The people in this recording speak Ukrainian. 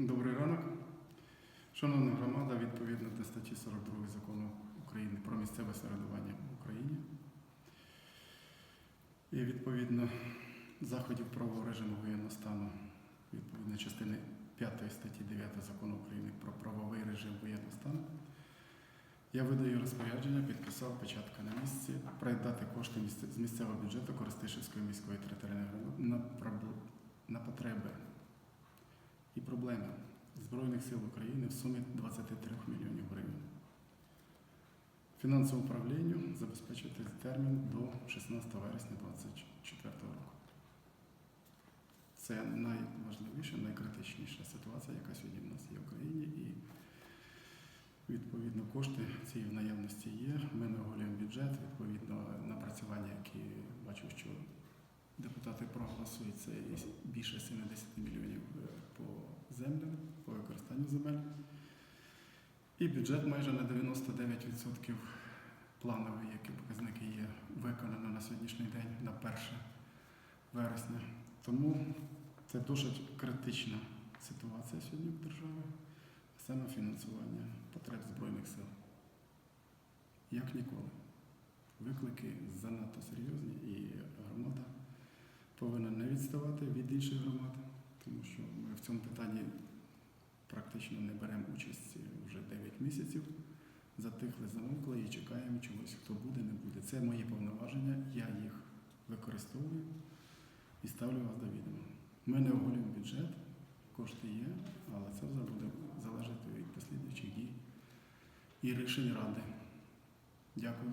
Добрий ранок. Шановна громада, відповідно до статті 42 закону України про місцеве самоврядування в Україні і відповідно заходів правового режиму воєнного стану відповідно частини 5 статті 9 закону України про правовий режим воєнного стану. Я видаю розпорядження, підписав печатка на місці, передати кошти з місцевого бюджету Коростишівської міської територіальної громади на, потреби проблеми Збройних сил України в сумі 23 мільйонів гривень. Фінансовому управлінню забезпечити термін до 16 вересня 2024 року. Це найважливіша, найкритичніша ситуація, яка сьогодні в нас є в Україні. І відповідно кошти ці в наявності є. Ми не оголюємо бюджет, відповідно напрацювання, які бачу, що депутати проголосують, це більше 70 мільйонів е, по використанню земель. І бюджет майже на 99% плановий, які показники є виконано на сьогоднішній день на 1 вересня. Тому це досить критична ситуація сьогодні в державі, саме фінансування потреб Збройних сил. Як ніколи. Виклики занадто серйозні і громада повинна не відставати від інших громад, в практично не беремо участь вже 9 місяців. Затихли, замовкли і чекаємо чогось, хто буде, не буде. Це мої повноваження, я їх використовую і ставлю вас до відома. Ми не оголюємо бюджет, кошти є, але це вже буде залежати від послідуючих дій і рішень ради. Дякую.